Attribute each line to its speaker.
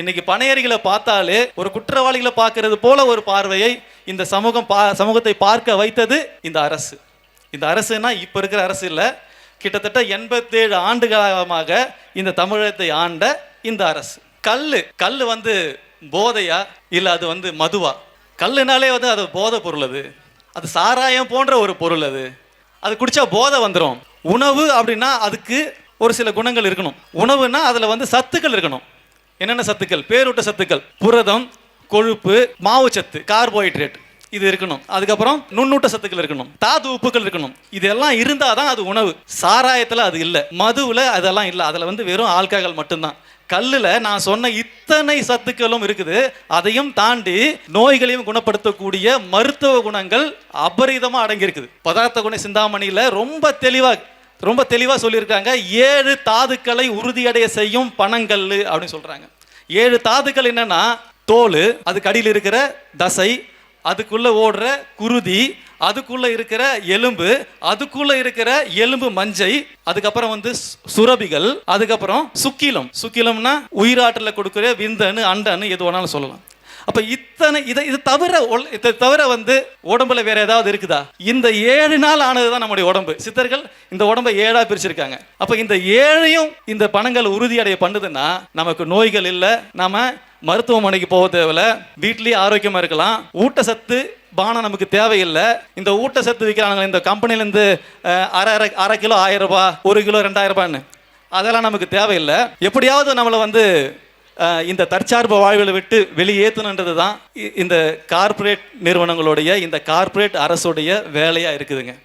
Speaker 1: இன்னைக்கு பனையறிகளை பார்த்தாலே ஒரு குற்றவாளிகளை பார்க்கறது போல ஒரு பார்வையை இந்த சமூகம் பா சமூகத்தை பார்க்க வைத்தது இந்த அரசு. இந்த அரசுனா இப்போ இருக்கிற அரசு இல்லை. கிட்டத்தட்ட எண்பத்தேழு ஆண்டு காலமாக இந்த தமிழகத்தை ஆண்ட இந்த அரசு. கல் கல் வந்து போதையா? இல்லை அது வந்து மதுவா? கல்லுனாலே வந்து அது போதை பொருள் அது. அது சாராயம் போன்ற ஒரு பொருள் அது. அது குடிச்சா போதை வந்துடும் உணவு அப்படின்னா அதுக்கு ஒரு சில குணங்கள் இருக்கணும். உணவுனா அதில் வந்து சத்துக்கள் இருக்கணும். என்னென்ன சத்துக்கள்? பேரூட்ட சத்துக்கள். புரதம் கொழுப்பு மாவுச்சத்து கார்போஹைட்ரேட் இது இருக்கணும். அதுக்கப்புறம் நுண்ணூட்ட சத்துக்கள் இருக்கணும். தாது உப்புகள் இருக்கணும். இதெல்லாம் இருந்தால் தான் அது உணவு. சாராயத்தில் அது இல்லை. மதுவில் அதெல்லாம் இல்லை. அதில் வந்து வெறும் ஆல்கஹால் மட்டும்தான். கல்லில் நான் சொன்ன இத்தனை சத்துக்களும் இருக்குது. அதையும் தாண்டி நோய்களையும் குணப்படுத்தக்கூடிய மருத்துவ குணங்கள் அபரிதமாக அடங்கியிருக்குது. பதார்த்த குண சிந்தாமணியில் ரொம்ப தெளிவாக ரொம்ப தெளிவாக சொல்லியிருக்காங்க. ஏழு தாதுக்களை உறுதியடைய செய்யும் பணங்கள் அப்படின்னு சொல்கிறாங்க ஏழு தாதுக்கள் என்னன்னா தோல் அதுக்கு அடியில் இருக்கிற தசை அதுக்குள்ளே ஓடுற குருதி அதுக்குள்ளே இருக்கிற எலும்பு அதுக்குள்ளே இருக்கிற எலும்பு மஞ்சை அதுக்கப்புறம் வந்து சுரபிகள் அதுக்கப்புறம் சுக்கிலம். சுக்கிலம்னா உயிராற்றலை கொடுக்குற விந்தணு அண்டனு எது வேணாலும் சொல்லலாம். அப்போ இத்தனை இதை இது தவிர இதை தவிர வந்து உடம்புல வேற ஏதாவது இருக்குதா? இந்த ஏழு நாள் ஆனது தான் நம்முடைய உடம்பு. சித்தர்கள் இந்த உடம்பை ஏழாக பிரிச்சிருக்காங்க. அப்போ இந்த ஏழையும் இந்த பணங்கள் உறுதியடைய பண்ணுதுன்னா நமக்கு நோய்கள் இல்லை நம்ம மருத்துவமனைக்கு போக தேவையில்ல வீட்லேயே ஆரோக்கியமாக இருக்கலாம். ஊட்டச்சத்து பானம் நமக்கு தேவையில்லை. இந்த ஊட்டச்சத்து விற்கிறாங்க இந்த கம்பெனிலேருந்து அரை அரை அரை கிலோ ஆயிரம் ரூபாய் ஒரு கிலோ ரெண்டாயிரம் ரூபான்னு அதெல்லாம் நமக்கு தேவையில்லை. எப்படியாவது நம்மளை வந்து இந்த தற்சார்பு வாழ்வில் விட்டு வெளியேற்றணுன்றது தான் இ- இந்த கார்ப்பரேட் நிறுவனங்களுடைய இந்த கார்ப்பரேட் அரசுடைய வேலையாக இருக்குதுங்க.